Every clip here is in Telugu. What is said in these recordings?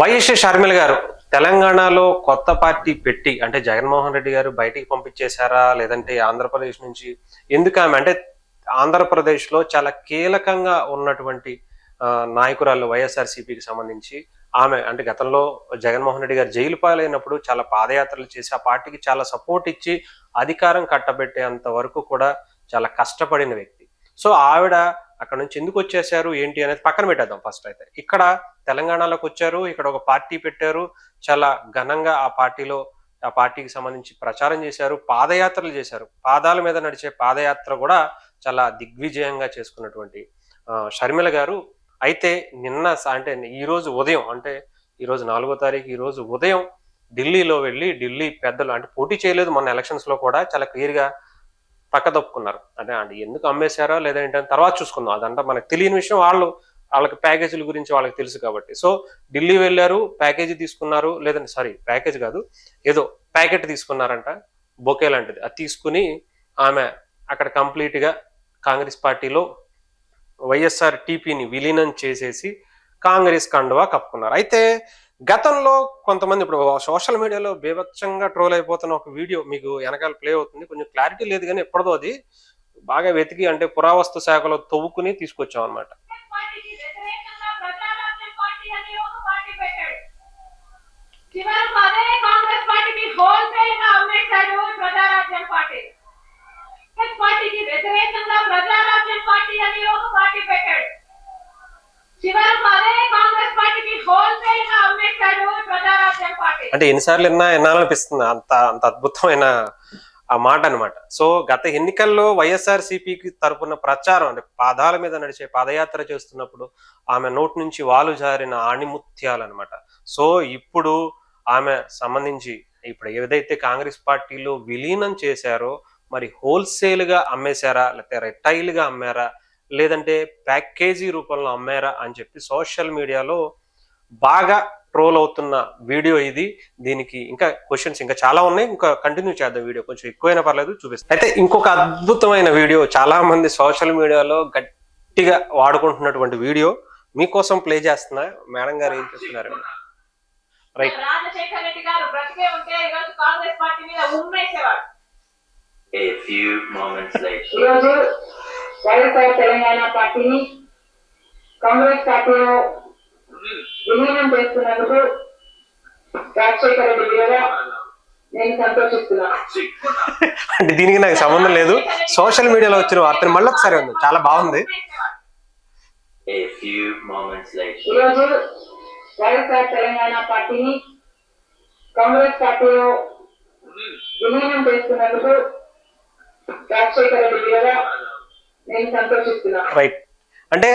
వైఎస్ షర్మిల గారు తెలంగాణలో కొత్త పార్టీ పెట్టి అంటే జగన్మోహన్ రెడ్డి గారు బయటికి పంపించేశారా? లేదంటే ఆంధ్రప్రదేశ్ నుంచి ఎందుకు ఆమె? అంటే ఆంధ్రప్రదేశ్లో చాలా కీలకంగా ఉన్నటువంటి నాయకురాలు వైఎస్ఆర్సీపీకి సంబంధించి ఆమె అంటే గతంలో జగన్మోహన్ రెడ్డి గారు జైలు పాలైనప్పుడు చాలా పాదయాత్రలు చేసి ఆ పార్టీకి చాలా సపోర్ట్ ఇచ్చి అధికారం కట్టబెట్టేంత వరకు కూడా చాలా కష్టపడిన వ్యక్తి. సో ఆవిడ అక్కడ నుంచి ఎందుకు వచ్చేసారు ఏంటి అనేది పక్కన పెట్టేద్దాం ఫస్ట్ అయితే. ఇక్కడ తెలంగాణలోకి వచ్చారు ఇక్కడ ఒక పార్టీ పెట్టారు చాలా ఘనంగా ఆ పార్టీలో ఆ పార్టీకి సంబంధించి ప్రచారం చేశారు పాదయాత్రలు చేశారు. పాదాల మీద నడిచే పాదయాత్ర కూడా చాలా దిగ్విజయంగా చేసుకున్నటువంటి షర్మిల గారు. అయితే నిన్న అంటే ఈ రోజు ఉదయం అంటే ఈరోజు నాలుగో తారీఖు ఈ రోజు ఉదయం ఢిల్లీలో వెళ్ళి ఢిల్లీ పెద్దలు అంటే పోటీ చేయలేదు మొన్న ఎలక్షన్స్లో కూడా చాలా క్లియర్గా పక్క తప్పుకున్నారు అండి. అంటే ఎందుకు అమ్మేశారా లేదంటే తర్వాత చూసుకుందాం. అదంతా మనకు తెలియని విషయం. వాళ్ళు వాళ్ళకి ప్యాకేజీల గురించి వాళ్ళకి తెలుసు కాబట్టి. సో ఢిల్లీ వెళ్ళారు ప్యాకేజీ తీసుకున్నారు లేదంటే సారీ ప్యాకేజ్ కాదు ఏదో ప్యాకెట్ తీసుకున్నారంట బొకే లాంటిది. అది తీసుకుని ఆమె అక్కడ కంప్లీట్గా కాంగ్రెస్ పార్టీలో వైఎస్ఆర్ టీపీని విలీనం చేసేసి కాంగ్రెస్ కండువా కప్పుకున్నారు. అయితే గతంలో కొంతమంది ఇప్పుడు సోషల్ మీడియాలో బీభత్సంగా ట్రోల్ అయిపోతున్న ఒక వీడియో మీకు వెనకాల ప్లే అవుతుంది. కొంచెం క్లారిటీ లేదు కానీ ఎప్పటిదో అది బాగా వెతికి అంటే పురావస్తు శాఖలో తవ్వుకుని తీసుకొచ్చాం అనమాట చివరకు అదే కాంగ్రెస్ పార్టీకి హోల్సేల్గా అంటే ఎన్నిసార్లు విన్నా వినాలనిపిస్తుంది అంత అంత అద్భుతమైన ఆ మాట అనమాట సో గత ఎన్నికల్లో వైఎస్ఆర్ సిపికి తరపున ప్రచారం అంటే పాదాల మీద నడిచే పాదయాత్ర చేస్తున్నప్పుడు ఆమె నోటి నుంచి వాలు జారిన ఆణిముత్యాలు అనమాట సో ఇప్పుడు ఆమె సంబంధించి ఇప్పుడు ఏదైతే కాంగ్రెస్ పార్టీలో విలీనం చేశారో మరి హోల్సేల్గా అమ్మేశారా లేకపోతే రిటైల్గా అమ్మారా లేదంటే ప్యాకేజీ రూపంలో అమ్మారా అని చెప్పి సోషల్ మీడియాలో బాగా ట్రోల్ అవుతున్న వీడియో ఇది. దీనికి ఇంకా క్వశ్చన్స్ ఇంకా చాలా ఉన్నాయి. ఇంకా కంటిన్యూ చేద్దాం వీడియో. కొంచెం ఎక్కువైనా పర్లేదు చూపిస్తాం. అయితే ఇంకొక అద్భుతమైన వీడియో. చాలా మంది సోషల్ మీడియాలో గట్టిగా వాడుకుంటున్నటువంటి వీడియో మీకోసం ప్లే చేస్తున్నా. మేడం గారు ఏం చేస్తున్నారు? Right A few moments later. Telangana పార్టీని కాంగ్రెస్ పార్టీలో విలీనం చేస్తున్నందుకు రాజశేఖర రెడ్డి గారుగా నేను సంతోషిస్తున్నాను అంటే దీనికి నాకు సంబంధం లేదు. సోషల్ మీడియాలో వచ్చిన వార్తను మళ్ళీ ఒకసారి ఉంది చాలా బాగుంది. ఈరోజు వైఎస్ఆర్ తెలంగాణ పార్టీని కాంగ్రెస్ పార్టీలో విలీనం చేస్తున్నందుకు రాజశేఖర రెడ్డి గారుగా నేను సంతోషిస్తున్నాను రైట్. అంటే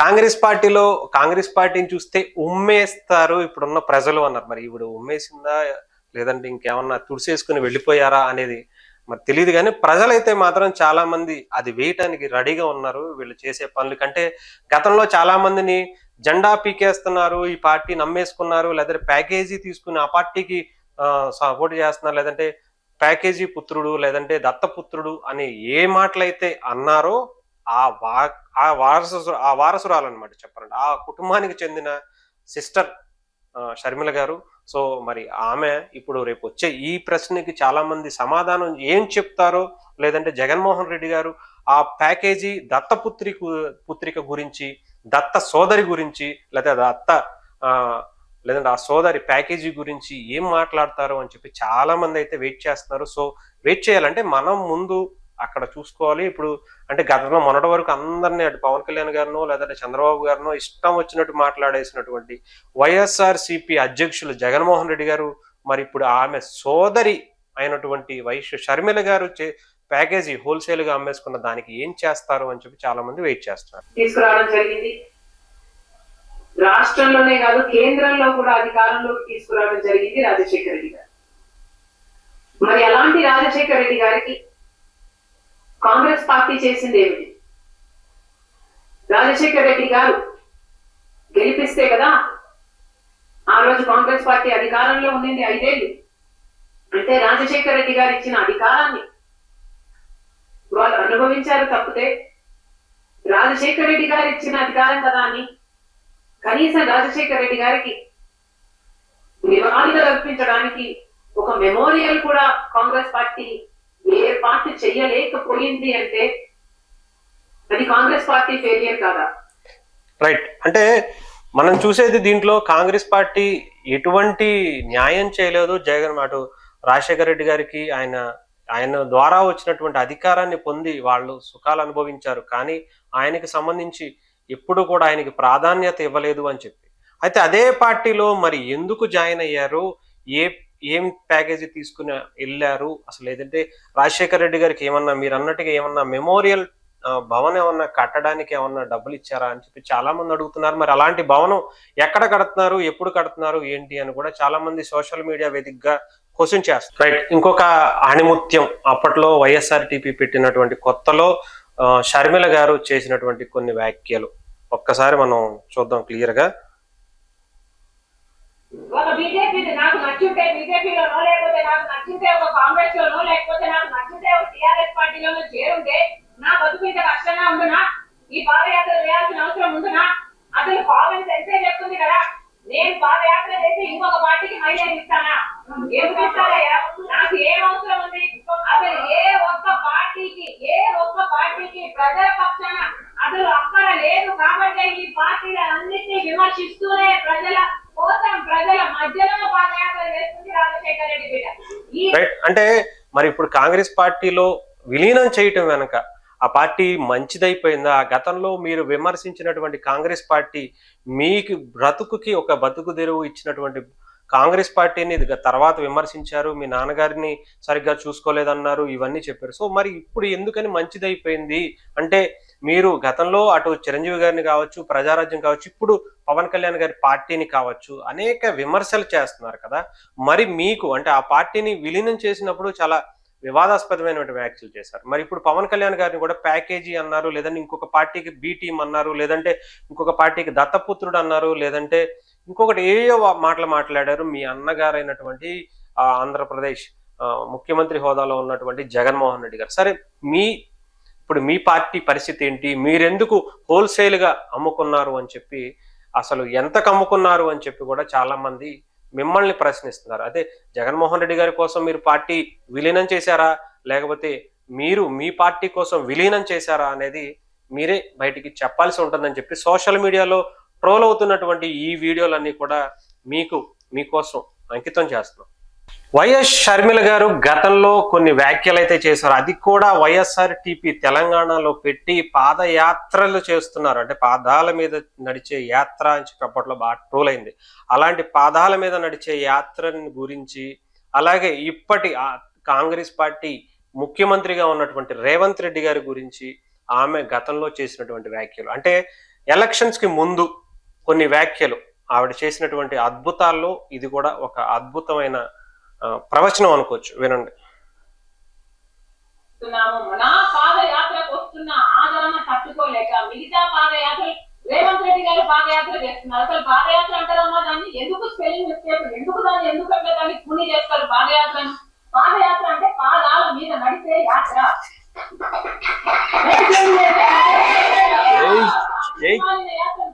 కాంగ్రెస్ పార్టీలో కాంగ్రెస్ పార్టీని చూస్తే ఉమ్మేస్తారు ఇప్పుడున్న ప్రజలు అన్నారు. మరి ఇప్పుడు ఉమ్మేసిందా? లేదంటే ఇంకేమన్నా తుడిసేసుకుని వెళ్ళిపోయారా అనేది మరి తెలియదు కానీ ప్రజలైతే మాత్రం చాలా మంది అది వేయటానికి రెడీగా ఉన్నారు. వీళ్ళు చేసే పనులు కంటే గతంలో చాలా మందిని జెండా పీకేస్తున్నారు ఈ పార్టీ నమ్మేసుకున్నారు లేదంటే ప్యాకేజీ తీసుకుని ఆ పార్టీకి సపోర్ట్ చేస్తున్నారు లేదంటే ప్యాకేజీ పుత్రుడు లేదంటే దత్తపుత్రుడు అని ఏ మాటలైతే అన్నారో ఆ వా ఆ వారసు ఆ వారసురాలు అనమాట చెప్పాలంటే. ఆ కుటుంబానికి చెందిన సిస్టర్ షర్మిల గారు. సో మరి ఆమె ఇప్పుడు రేపు వచ్చే ఈ ప్రశ్నకి చాలామంది సమాధానం ఏం చెప్తారో లేదంటే జగన్మోహన్ రెడ్డి గారు ఆ ప్యాకేజీ దత్తపుత్రి పుత్రిక గురించి దత్త సోదరి గురించి లేదా దత్త లేదంటే ఆ సోదరి ప్యాకేజీ గురించి ఏం మాట్లాడతారో అని చెప్పి చాలామంది అయితే వెయిట్ చేస్తున్నారు. సో వెయిట్ చేయాలంటే మనం ముందు అక్కడ చూసుకోవాలి. ఇప్పుడు అంటే గతంలో మొన్నటి వరకు అందరినీ అటు పవన్ కళ్యాణ్ గారినో లేదంటే చంద్రబాబు గారినో ఇష్టం వచ్చినట్టు మాట్లాడేసినటువంటి వైఎస్ఆర్ సిపి అధ్యక్షులు జగన్మోహన్ రెడ్డి గారు మరి ఇప్పుడు ఆమె సోదరి అయినటువంటి వైశ్య షర్మిల గారు చే- ప్యాకేజీ హోల్సేల్గా అమ్మేసుకున్న దానికి ఏం చేస్తారు అని చెప్పి చాలా మంది వెయిట్ చేస్తున్నారు. తీసుకురావడం జరిగింది. రాష్ట్రంలోనే కాదు కేంద్రంలో కూడా అధికారంలోకి తీసుకురావడం జరిగింది రాజశేఖర రెడ్డి గారు. మరి అలాంటి రాజశేఖర రెడ్డి గారికి కాంగ్రెస్ పార్టీ చేసింది ఏమిటి? రాజశేఖర్ రెడ్డి గారు గెలిపిస్తే కదా ఆ రోజు కాంగ్రెస్ పార్టీ అధికారంలో ఉండింది ఐదేళ్ళు. అంటే రాజశేఖర రెడ్డి గారు ఇచ్చిన అధికారాన్ని వాళ్ళు అనుభవించారు తప్పితే రాజశేఖర రెడ్డి గారు ఇచ్చిన అధికారం కదా అని కనీసం రాజశేఖర రెడ్డి గారికి నివాళులు అర్పించడానికి ఒక మెమోరియల్ కూడా కాంగ్రెస్ పార్టీ పార్టీ చెయ్యలేకపోయింది అంటే అది కాంగ్రెస్ పార్టీ ఫెయిలియర్ కాదా? రైట్ అంటే మనం చూసేది దీంట్లో కాంగ్రెస్ పార్టీ ఎటువంటి న్యాయం చేయలేదు జగన్ అటు రాజశేఖర రెడ్డి గారికి ఆయన ఆయన ద్వారా వచ్చినటువంటి అధికారాన్ని పొంది వాళ్ళు సుఖాలు అనుభవించారు. కానీ ఆయనకి సంబంధించి ఎప్పుడు కూడా ఆయనకి ప్రాధాన్యత ఇవ్వలేదు అని చెప్పి. అయితే అదే పార్టీలో మరి ఎందుకు జాయిన్ అయ్యారు? ఏ ఏం ప్యాకేజీ తీసుకుని వెళ్ళారు? అసలు ఏదంటే రాజశేఖర రెడ్డి గారికి ఏమన్నా మీరు అన్నట్టుగా ఏమన్నా మెమోరియల్ భవనం ఏమన్నా కట్టడానికి ఏమన్నా డబ్బులు ఇచ్చారా అని చెప్పి చాలా మంది అడుగుతున్నారు. మరి అలాంటి భవనం ఎక్కడ కడుతున్నారు? ఎప్పుడు కడుతున్నారు? ఏంటి అని కూడా చాలా మంది సోషల్ మీడియా వేదికగా క్వశ్చన్ చేస్తారు. రైట్ ఇంకొక ఆణిముత్యం అప్పట్లో వైఎస్ఆర్ టీపీ పెట్టినటువంటి కొత్తలో షర్మిల గారు చేసినటువంటి కొన్ని వ్యాఖ్యలు. ఒక్కసారి మనం చూద్దాం క్లియర్గా ఒక బీజేపీ నాకు నచ్చుంటే బీజేపీలోనో లేకపోతే నాకు నచ్చితే ఒక కాంగ్రెస్ లోనో లేకపోతే నాకు నచ్చుంటే ఒక టీఆర్ఎస్ పార్టీలోనో చేరుంటే నా బతుకు ఇంత కష్టంగా ఉండునా? ఈ పాదయాత్ర చేయాల్సిన అవసరం ఉండునా? అసలు కామన్ సెన్సే చెప్తుంది కదా? నేను పాదయాత్ర చేసి ఇంకొక పార్టీకి మైలేజ్ ఇస్తానా? ఎందుకు ఇస్తారయ్యా? నాకు ఏ అవసరం ఉంది అసలు ఏ ఒక్క పార్టీకి ఏ ఒక్క పార్టీకి ప్రజల పక్షాన అసలు అక్కర లేదు కాబట్టి ఈ పార్టీలన్నింటినీ విమర్శిస్తూనే ప్రజల కోసం ప్రజల మధ్యలో పాదయాత్ర చేస్తుంది రాజశేఖర రెడ్డి బిడ్డ ఈ రైట్ అంటే మరి ఇప్పుడు కాంగ్రెస్ పార్టీలో విలీనం చేయటం వెనక ఆ పార్టీ మంచిదైపోయిందా? గతంలో మీరు విమర్శించినటువంటి కాంగ్రెస్ పార్టీ మీకు బ్రతుకుకి ఒక బతుకు తెరువు ఇచ్చినటువంటి కాంగ్రెస్ పార్టీని తర్వాత విమర్శించారు మీ నాన్నగారిని సరిగ్గా చూసుకోలేదన్నారు ఇవన్నీ చెప్పారు. సో మరి ఇప్పుడు ఎందుకని మంచిదైపోయింది? అంటే మీరు గతంలో అటు చిరంజీవి గారిని కావచ్చు ప్రజారాజ్యం కావచ్చు ఇప్పుడు పవన్ కళ్యాణ్ గారి పార్టీని కావచ్చు అనేక విమర్శలు చేస్తున్నారు కదా. మరి మీకు అంటే ఆ పార్టీని విలీనం చేసినప్పుడు చాలా వివాదాస్పదమైనటువంటి వ్యాఖ్యలు చేశారు. మరి ఇప్పుడు పవన్ కళ్యాణ్ గారిని కూడా ప్యాకేజీ అన్నారు లేదంటే ఇంకొక పార్టీకి బి టీం అన్నారు లేదంటే ఇంకొక పార్టీకి దత్తపుత్రుడు అన్నారు లేదంటే ఇంకొకటి ఏయో మాటలు మాట్లాడారు మీ అన్నగారైనటువంటి ఆంధ్రప్రదేశ్ ముఖ్యమంత్రి హోదాలో ఉన్నటువంటి జగన్మోహన్ రెడ్డి గారు. సరే మీ ఇప్పుడు మీ పార్టీ పరిస్థితి ఏంటి? మీరెందుకు హోల్సేల్గా అమ్ముకున్నారు అని చెప్పి అసలు ఎంతకు అమ్ముకున్నారు అని చెప్పి కూడా చాలామంది మిమ్మల్ని ప్రశ్నిస్తున్నారు. అదే జగన్మోహన్ రెడ్డి గారి కోసం మీరు పార్టీ విలీనం చేశారా? లేకపోతే మీరు మీ పార్టీ కోసం విలీనం చేశారా అనేది మీరే బయటికి చెప్పాల్సి ఉంటుందని చెప్పి సోషల్ మీడియాలో ట్రోల్ అవుతున్నటువంటి ఈ వీడియోలన్నీ కూడా మీకు మీకోసం అంకితం చేస్తున్నాం. వైఎస్ షర్మిల గారు గతంలో కొన్ని వ్యాఖ్యలు అయితే చేశారు. అది కూడా వైఎస్ఆర్ టీపీ తెలంగాణలో పెట్టి పాదయాత్రలు చేస్తున్నారు. అంటే పాదాల మీద నడిచే యాత్ర అని చెప్పి అప్పట్లో బాగా ట్రోల్ అయింది. అలాంటి పాదాల మీద నడిచే యాత్రని గురించి అలాగే ఇప్పటి ఆ కాంగ్రెస్ పార్టీ ముఖ్యమంత్రిగా ఉన్నటువంటి రేవంత్ రెడ్డి గారి గురించి ఆమె గతంలో చేసినటువంటి వ్యాఖ్యలు. అంటే ఎలక్షన్స్కి ముందు కొన్ని వ్యాఖ్యలు. ఆవిడ చేసినటువంటి అద్భుతాల్లో ఇది కూడా ఒక అద్భుతమైన ప్రవచనం అనుకోవచ్చు వినండి. చేస్తున్నాము నా పాదయాత్రకు వస్తున్న ఆదరణ తట్టుకోలేక మిగతా పాదయాత్రలు రేవంత్ రెడ్డి గారు పాదయాత్ర చేస్తున్నారు. అసలు పాదయాత్ర అంటారమ్మా దాన్ని? ఎందుకు స్పెల్లింగ్ మిస్టేక్? ఎందుకు దాన్ని ఎందుకు అంటే దాన్ని పుని చేస్తారు పాదయాత్రను? పాదయాత్ర అంటే పాదాల మీద నడిచే యాత్ర.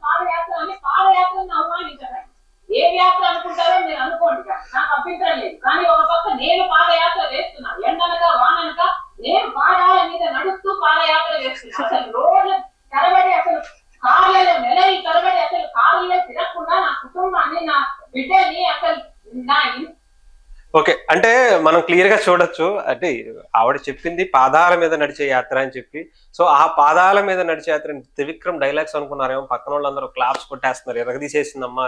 పాదయాత్ర అని పాదయాత్రను అవమానించడం ఏ యాత్ర అనుకుంటారో మీరు అనుకోండి ఇక. నాకు అభ్యంతరం లేదు కానీ ఒక పక్క నేను పాదయాత్ర చేస్తున్నా ఎండనక వాననక నేను పాదాల మీద నడుస్తూ పాదయాత్ర చేస్తున్నా అసలు రోడ్ల తరబడి అసలు కార్లలో నెలలు తరబడి అసలు కార్లలో తిరగకుండా నా కుటుంబాన్ని నా బిడ్డని అసలు నా ఓకే. అంటే మనం క్లియర్గా చూడొచ్చు. అంటే ఆవిడ చెప్పింది పాదాల మీద నడిచే యాత్ర అని చెప్పి. సో ఆ పాదాల మీద నడిచే యాత్ర త్రివిక్రమ్ డైలాగ్స్ అనుకున్నారేమో. పక్కన వాళ్ళందరూ క్లాప్స్ కొట్టేస్తున్నారు. ఎరగదీసేసిందమ్మా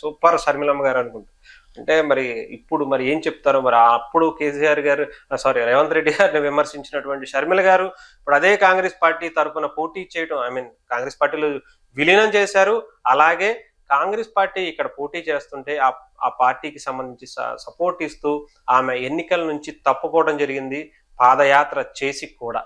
సూపర్ షర్మిలమ్మ గారు అనుకుంటారు అంటే మరి ఇప్పుడు మరి ఏం చెప్తారో మరి అప్పుడు కేసీఆర్ గారు సారీ రేవంత్ రెడ్డి గారిని విమర్శించినటువంటి షర్మిల గారు ఇప్పుడు అదే కాంగ్రెస్ పార్టీ తరఫున పోటీ చేయడం ఐ మీన్ కాంగ్రెస్ పార్టీలో విలీనం చేశారు. అలాగే కాంగ్రెస్ పార్టీ ఇక్కడ పోటీ చేస్తుంటే ఆ ఆ పార్టీకి సంబంధించి సపోర్ట్ ఇస్తూ ఆమె ఎన్నికల నుంచి తప్పుకోవడం జరిగింది పాదయాత్ర చేసి కూడా.